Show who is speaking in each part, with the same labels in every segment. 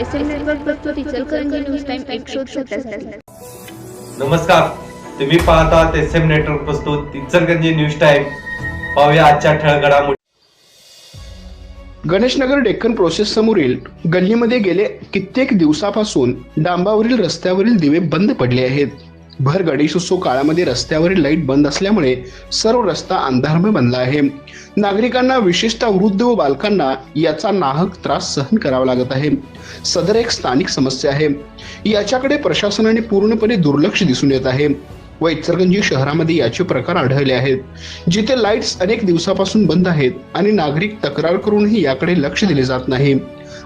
Speaker 1: S M network प्रस्तुत Ichalkaranji news time एक शोध सत्याहत्तर
Speaker 2: नमस्कार. तुम्ही पाहतात एस एम नेटवर्क प्रस्तुत इचलगंजी न्यूज टाईम पाहूया आजच्या ठळक घडामोडी.
Speaker 3: गणेशनगर डेक्कन प्रोसेस समोरील गल्लीमध्ये गेले कित्येक दिवसापासून डांबावरील रस्त्यावरील दिवे बंद पडले आहेत. भर गणेशोत्सव काळामध्ये रस्त्यावरील लाइट बंद असल्यामुळे सर्व रस्ता अंधारमय बनला आहे. नागरिकांना विशेषतः वृद्ध व बालकांना याचा नाहक त्रास सहन करावा लागत आहे. सदर एक स्थानिक समस्या आहे. याच्याकडे प्रशासनाने पूर्णपणे दुर्लक्ष दिसून येत आहे. व इचलकरंजी शहरामध्ये याचे प्रकार आढळले आहेत. जिथे लाईट्स अनेक दिवसापासून बंद आहेत आणि नागरिक तक्रार करूनही याकडे लक्ष दिले जात नाही.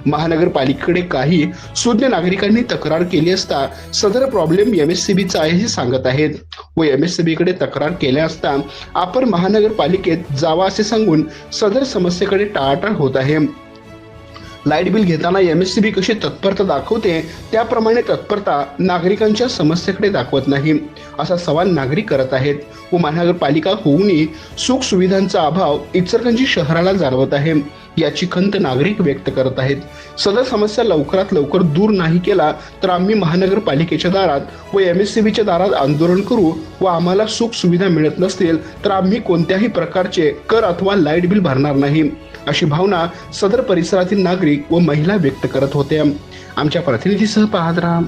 Speaker 3: महानगरपालिकेकडे काही सुज्ञ नागरिकांनी तक्रार केली असता सदर प्रॉब्लेम एम एस सी बीचा आहे हे सांगत आहेत. व एम एस सी बीकडे तक्रार केल्या असता आपण महानगरपालिकेत जावा असे सांगून सदर समस्येकडे टाळाटाळ होत आहे. लाइट बिल घेताना एम एस सी बी कशी तत्परता दाखवते त्याप्रमाणे तत्परता नागरिकांच्या समस्येकडे दाखवत नाही असा सवाल नागरिक करत आहेत. व महानगरपालिका होऊनही सुख सुविधांचा अभाव इचलकरंजी शहराला जाणवत आहे. याची खंत नागरिक व्यक्त करत आहेत. सदर समस्या लवकरात लवकर दूर नाही केला तर आम्ही महानगरपालिकेच्या दारात व एम एस सी बीच्या दारात आंदोलन करू व आम्हाला सुख सुविधा मिळत नसतील तर आम्ही कोणत्याही प्रकारचे कर अथवा लाइट बिल भरणार नाही अशी भावना सदर परिसरातील नागरिक व महिला व्यक्त करत होत्या. आमच्या प्रतिनिधीसह पाहत राहा.